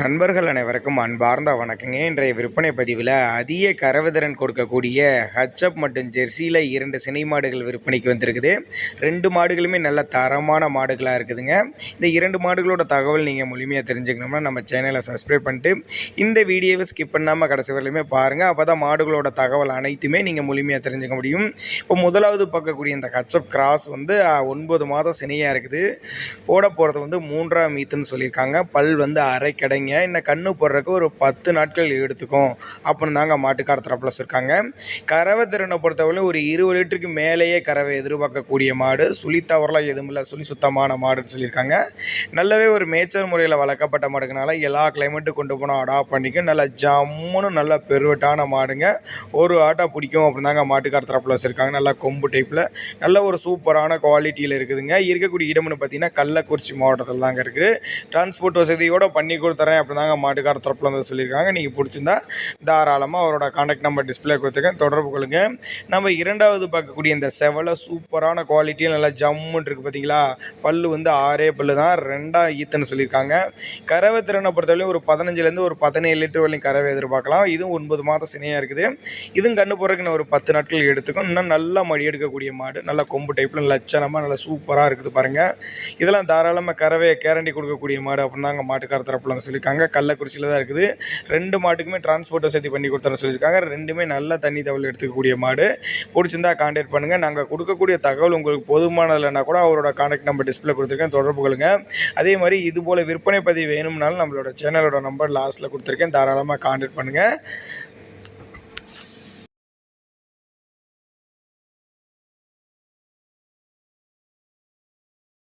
நண்பர்கள் அனைவருக்கும் அன்பார்ந்த வணக்கங்க. இன்றைய விற்பனை பதிவில் அதிக கரவுதிறன் கொடுக்கக்கூடிய ஹச்சப் மற்றும் ஜெர்சியில் இரண்டு சினை மாடுகள் விற்பனைக்கு வந்திருக்குது. ரெண்டு மாடுகளுமே நல்ல தரமான மாடுகளாக இருக்குதுங்க. இந்த இரண்டு மாடுகளோட தகவல் நீங்கள் முழுமையாக தெரிஞ்சுக்கணும்னா நம்ம சேனலை சப்ஸ்கிரைப் பண்ணிட்டு இந்த வீடியோவை ஸ்கிப் பண்ணாமல் கடைசி வரலையுமே பாருங்கள் அப்போ தான் மாடுகளோட தகவல் அனைத்துமே நீங்கள் முழுமையாக தெரிஞ்சுக்க முடியும். இப்போ முதலாவது பார்க்கக்கூடிய இந்த ஹச்சப் கிராஸ் வந்து ஒன்பது மாதம் சினையாக இருக்குது. போட போகிறது வந்து மூன்றாம் மீத்துன்னு சொல்லியிருக்காங்க. பல் வந்து அரை கிடைங்க இன்னும் கண்ணு போடுறதுக்கு ஒரு பத்து நாட்கள் எடுத்துக்கும். அப்படின்னு தாங்க மாட்டுக்கார தரப்பில் சொல்லியிருக்காங்க கறவை திறனை பொறுத்தவரை ஒரு இருபது லிட்டருக்கு மேலேயே கறவை எதிர்பார்க்கக்கூடிய மாடு. சுழி தவறலாம் எதுவும் இல்லை. சுழி சுத்தமான மாடுன்னு சொல்லியிருக்காங்க. நல்லாவே ஒரு மேய்ச்சல் முறையில் வளர்க்கப்பட்ட மாடுங்கனால எல்லா கிளைமேட்டும் கொண்டு போனால் அடாப்ட் பண்ணிக்கும். நல்லா ஜம்முன்னு நல்லா பெருவட்டான மாடுங்க. ஒரு ஆட்டா பிடிக்கும் அப்படின்னு தாங்க மாட்டுக்கார தரப்பில் வச்சுருக்காங்க நல்லா கொம்பு டைப்பில் நல்ல ஒரு சூப்பரான குவாலிட்டியில் இருக்குதுங்க. இருக்கக்கூடிய இடம்னு பார்த்தீங்கன்னா கள்ளக்குறிச்சி மாவட்டத்தில் தாங்க இருக்குது. டிரான்ஸ்போர்ட் வசதியோடு பண்ணி கொடுத்துறேன். அப்படி தாங்க மாட்டுக்கார தரப்பில் வந்து சொல்லியிருக்காங்க. நீங்கள் பிடிச்சிருந்தா தாராளமாக அவரோட காண்டாக்ட் நம்பர் டிஸ்பிளே கொடுத்துருக்கேன் தொடர்பு கொள்ளுங்க. நம்ம இரண்டாவது பார்க்கக்கூடிய இந்த செவலை சூப்பரான குவாலிட்டியும் நல்லா ஜம்முன்னு இருக்குது பார்த்தீங்களா பல்லு வந்து ஆறே பல்லு தான். ரெண்டாக ஈத்துன்னு சொல்லியிருக்காங்க. கறவை திறனை பொறுத்தவரையும் ஒரு பதினஞ்சுலேருந்து ஒரு பதினேழு லிட்டர் வரையும் கறவை எதிர்பார்க்கலாம். இதுவும் ஒன்பது மாதம் சினையாக இருக்குது. இதுவும் கண்ணு போகிறதுக்கு ஒரு பத்து நாட்கள் எடுத்துக்கும். இன்னும் நல்லா மடி எடுக்கக்கூடிய மாடு. நல்லா கொம்பு டைப்பில் லட்சணமாக நல்லா சூப்பராக இருக்குது பாருங்கள் இதெல்லாம் தாராளமாக கறவையை கேரண்டி கொடுக்கக்கூடிய மாடு அப்படின்னு தாங்க மாட்டுக்கார தரப்பில் சொல்லி சொல்லியிருக்காங்க. கள்ளக்குறிச்சியில் தான் இருக்குது. ரெண்டு மாட்டுக்குமே டிரான்ஸ்போர்ட் வசதி பண்ணி கொடுத்தோன்னு சொல்லியிருக்காங்க. ரெண்டுமே நல்ல தண்ணி தகவல் எடுத்துக்கக்கூடிய மாடு. பிடிச்சிருந்தா காண்டாக்ட் பண்ணுங்கள் நாங்கள் கொடுக்கக்கூடிய தகவல் உங்களுக்கு போதுமானதில்லைனா கூட அவரோட காண்டாக்ட் நம்பர் டிஸ்பிளே கொடுத்துருக்கேன். தொடர்பு கொள்ளுங்க. அதே மாதிரி இது போல் விற்பனை பதிவு வேணும்னாலும் நம்மளோட சேனலோட நம்பர் லாஸ்ட்டில் கொடுத்துருக்கேன். தாராளமாக காண்டாக்ட் பண்ணுங்கள்